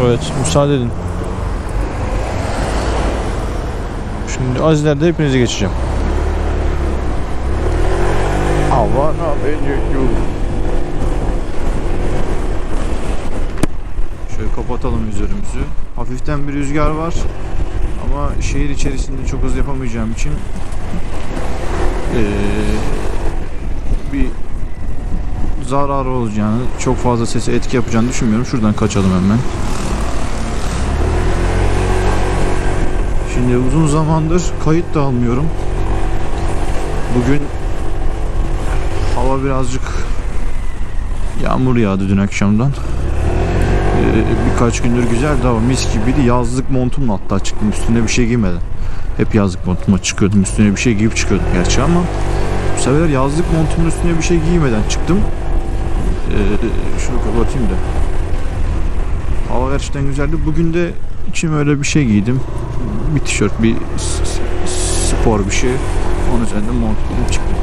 Evet müsaade edin. Şimdi az ileride hepinizi geçeceğim. Allah ne yapayım? Şöyle kapatalım üzerimizi. Hafiften bir rüzgar var. Ama şehir içerisinde çok hızlı yapamayacağım için eee, bir zararı olacağını, çok fazla sese etki yapacağını düşünmüyorum. Şuradan kaçalım hemen. Şimdi uzun zamandır kayıt da almıyorum. Bugün hava birazcık yağmur yağdı dün akşamdan. Ee, birkaç gündür güzeldi ama mis gibiydi. Yazlık montumla hatta çıktım üstüne bir şey giymeden. Hep yazlık montuma çıkıyordum. Üstüne bir şey giyip çıkıyordum gerçi ama bu sefer yazlık montumun üstüne bir şey giymeden çıktım. Ee, şunu kapatayım da. Hava gerçekten güzeldi. Bugün de içime öyle bir şey giydim. Bir tişört, bir spor bir şey. Onun üzerinde mont giydim çıktım.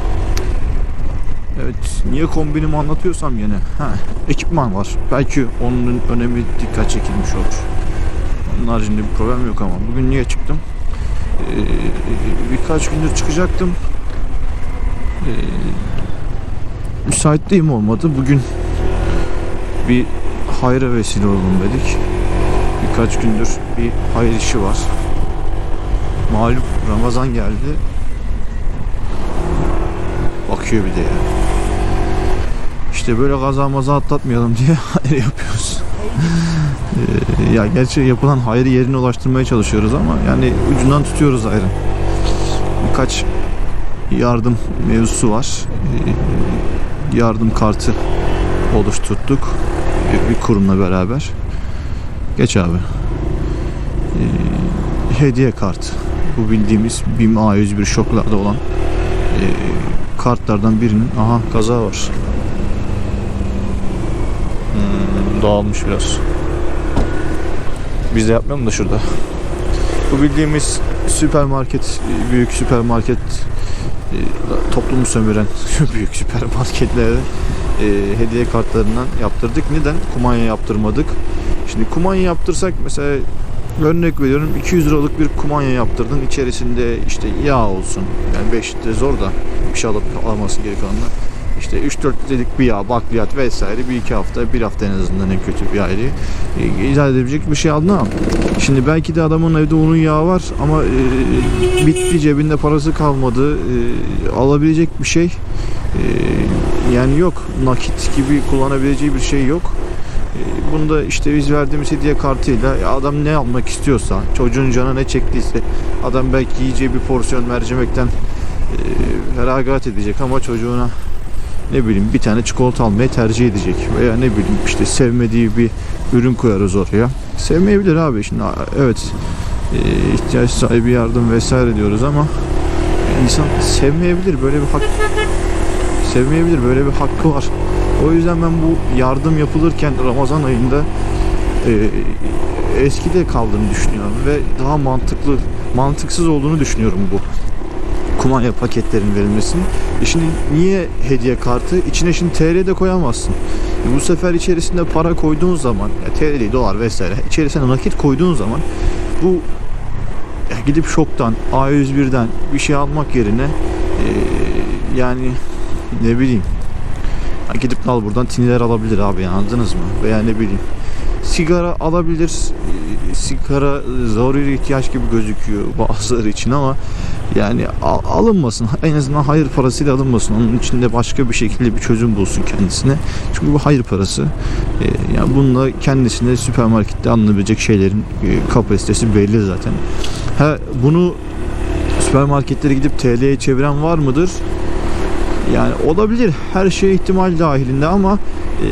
Evet, niye kombinimi anlatıyorsam yine. Ha, ekipman var. Belki onun önemi dikkat çekilmiş olur. Onun haricinde bir problem yok ama bugün niye çıktım? Ee, birkaç gündür çıkacaktım. Ee, müsaitliğim olmadı. Bugün bir hayra vesile olalım dedik. Birkaç gündür bir hayır işi var. Malum Ramazan geldi. Bakıyor bir de ya. İşte böyle kaza maza atlatmayalım diye hayır yapıyoruz. Ee, ya gerçi yapılan hayrı yerine ulaştırmaya çalışıyoruz ama yani ucundan tutuyoruz hayrın. Birkaç yardım mevzusu var. Ee, yardım kartı oluşturduk bir, bir kurumla beraber. Geç abi. Ee, hediye kart. Bu bildiğimiz BİM A101 şoklarda olan ee, kartlardan birinin aha kaza var. Hmm, dağılmış biraz. Biz de yapmayalım da şurada. Bu bildiğimiz süpermarket, büyük süpermarket e, toplumu sömüren büyük süpermarketlerde e, hediye kartlarından yaptırdık. Neden? Kumanya yaptırmadık. Şimdi kumanya yaptırsak mesela örnek veriyorum 200 liralık bir kumanya yaptırdın. İçerisinde işte yağ olsun. Yani 5 litre zor da bir şey alıp alması gerekenler. İşte 3-4 litrelik bir yağ, bakliyat vesaire bir iki hafta, bir hafta en azından en kötü bir aile izah edebilecek bir şey aldın ama şimdi belki de adamın evde onun yağı var ama e, bitti cebinde parası kalmadı e, alabilecek bir şey e, yani yok nakit gibi kullanabileceği bir şey yok. E, Bunu da işte biz verdiğimiz hediye kartıyla ya adam ne almak istiyorsa çocuğun canı ne çektiyse adam belki yiyeceği bir porsiyon mercimekten e, feragat edecek ama çocuğuna ne bileyim bir tane çikolata almayı tercih edecek veya ne bileyim işte sevmediği bir ürün koyarız oraya. Sevmeyebilir abi şimdi evet e, ihtiyaç sahibi yardım vesaire diyoruz ama insan sevmeyebilir böyle bir hak sevmeyebilir böyle bir hakkı var. O yüzden ben bu yardım yapılırken Ramazan ayında e, eskide kaldığını düşünüyorum ve daha mantıklı mantıksız olduğunu düşünüyorum bu kumanya paketlerin verilmesinin. E şimdi niye hediye kartı? İçine şimdi TL de koyamazsın. E bu sefer içerisinde para koyduğun zaman, ya TL, dolar vesaire, içerisine nakit koyduğun zaman bu gidip şoktan, A101'den bir şey almak yerine e, yani ne bileyim ya gidip al buradan tiniler alabilir abi ya, anladınız mı? Veya ne bileyim sigara alabilir. E, Sigara zaruri ihtiyaç gibi gözüküyor bazıları için ama yani al- alınmasın. En azından hayır parasıyla alınmasın. Onun içinde başka bir şekilde bir çözüm bulsun kendisine. Çünkü bu hayır parası. E, yani bununla kendisine süpermarkette alınabilecek şeylerin e, kapasitesi belli zaten. Ha bunu süpermarketlere gidip TL'ye çeviren var mıdır? Yani olabilir. Her şey ihtimal dahilinde ama e,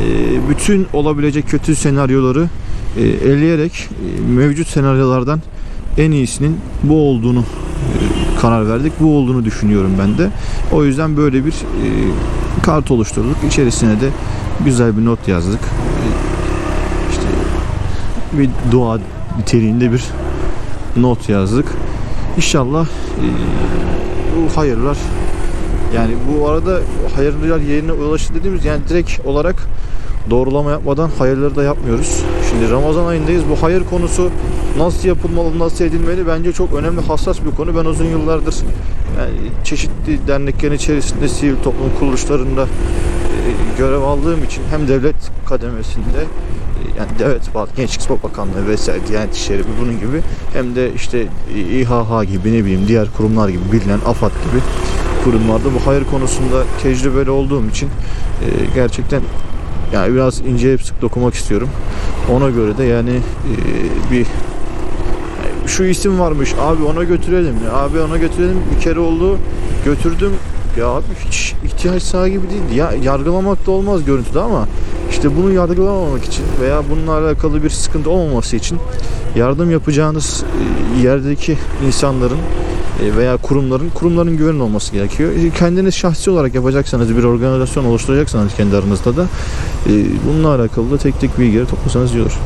bütün olabilecek kötü senaryoları e, eleyerek e, mevcut senaryolardan en iyisinin bu olduğunu e, karar verdik. Bu olduğunu düşünüyorum ben de. O yüzden böyle bir e, kart oluşturduk. İçerisine de güzel bir not yazdık. E, işte bir dua niteliğinde bir not yazdık. İnşallah e, bu hayırlar yani bu arada hayırlar yerine ulaştı dediğimiz yani direkt olarak doğrulama yapmadan hayırları da yapmıyoruz. Şimdi Ramazan ayındayız. Bu hayır konusu nasıl yapılmalı, nasıl edilmeli bence çok önemli, hassas bir konu. Ben uzun yıllardır yani çeşitli derneklerin içerisinde sivil toplum kuruluşlarında e, görev aldığım için hem devlet kademesinde yani devlet bazı Gençlik Spor Bakanlığı vesaire Diyanet İşleri bunun gibi hem de işte İHH gibi ne bileyim diğer kurumlar gibi bilinen AFAD gibi kurumlarda bu hayır konusunda tecrübeli olduğum için e, gerçekten yani biraz inceleyip sık dokumak istiyorum. Ona göre de yani e, bir şu isim varmış abi ona götürelim ya abi ona götürelim bir kere oldu götürdüm ya abi hiç ihtiyaç sahibi değil ya yargılamak da olmaz görüntüde ama işte bunu yargılamamak için veya bununla alakalı bir sıkıntı olmaması için yardım yapacağınız e, yerdeki insanların e, veya kurumların kurumların güven olması gerekiyor. E, Kendiniz şahsi olarak yapacaksanız bir organizasyon oluşturacaksanız kendi aranızda da bununla alakalı da tek tek bilgileri toplasanız iyi olur.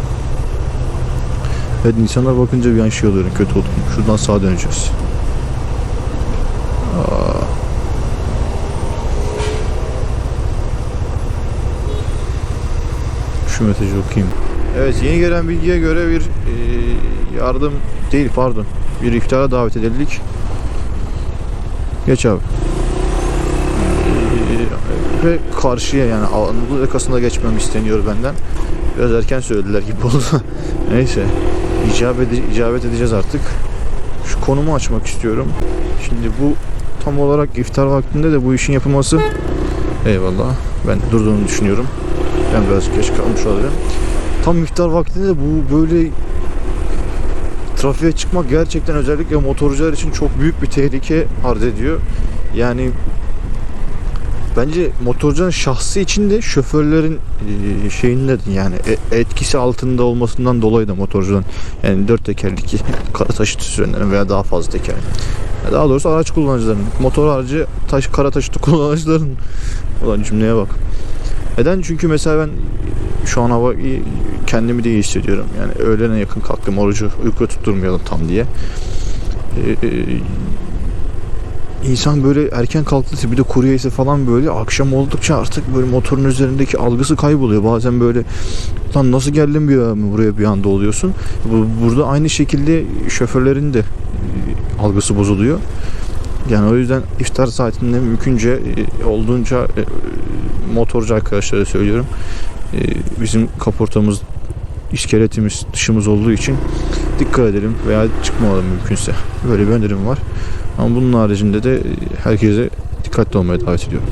Evet insanlar bakınca bir an şey oluyorum kötü oldum. Şuradan sağa döneceğiz. Şu mesajı okuyayım. Evet yeni gelen bilgiye göre bir e, yardım değil pardon bir iftara davet edildik. Geç abi. Ee, ve karşıya yani Anadolu yakasında geçmem isteniyor benden. Biraz erken söylediler gibi oldu. Neyse. icabet, icabet edeceğiz artık. Şu konumu açmak istiyorum. Şimdi bu tam olarak iftar vaktinde de bu işin yapılması eyvallah ben durduğunu düşünüyorum. Ben biraz geç kalmış olabilirim. Tam iftar vaktinde de bu böyle trafiğe çıkmak gerçekten özellikle motorcular için çok büyük bir tehlike arz ediyor. Yani bence motorcuların şahsı için de şoförlerin şeyinde yani e- etkisi altında olmasından dolayı da motorcuların yani dört tekerlekli kara taşıtı sürenlerin veya daha fazla teker daha doğrusu araç kullanıcılarının motor aracı taş kara taşıtı kullanıcıların olan cümleye bak. Neden? Çünkü mesela ben şu an hava kendimi de iyi hissediyorum. Yani öğlene yakın kalktım orucu uyku tutturmayalım tam diye. Ee, insan böyle erken kalktıysa bir de kuru falan böyle akşam oldukça artık böyle motorun üzerindeki algısı kayboluyor. Bazen böyle lan nasıl geldim bir ya buraya bir anda oluyorsun. Bu- Burada aynı şekilde şoförlerin de e, algısı bozuluyor. Yani o yüzden iftar saatinde mümkünce e, olduğunca e, motorcu arkadaşlara söylüyorum. E, Bizim kaportamız, iskeletimiz, dışımız olduğu için dikkat edelim veya çıkmamalım mümkünse. Böyle bir önerim var. Ama bunun haricinde de e, herkese dikkatli olmaya davet ediyorum.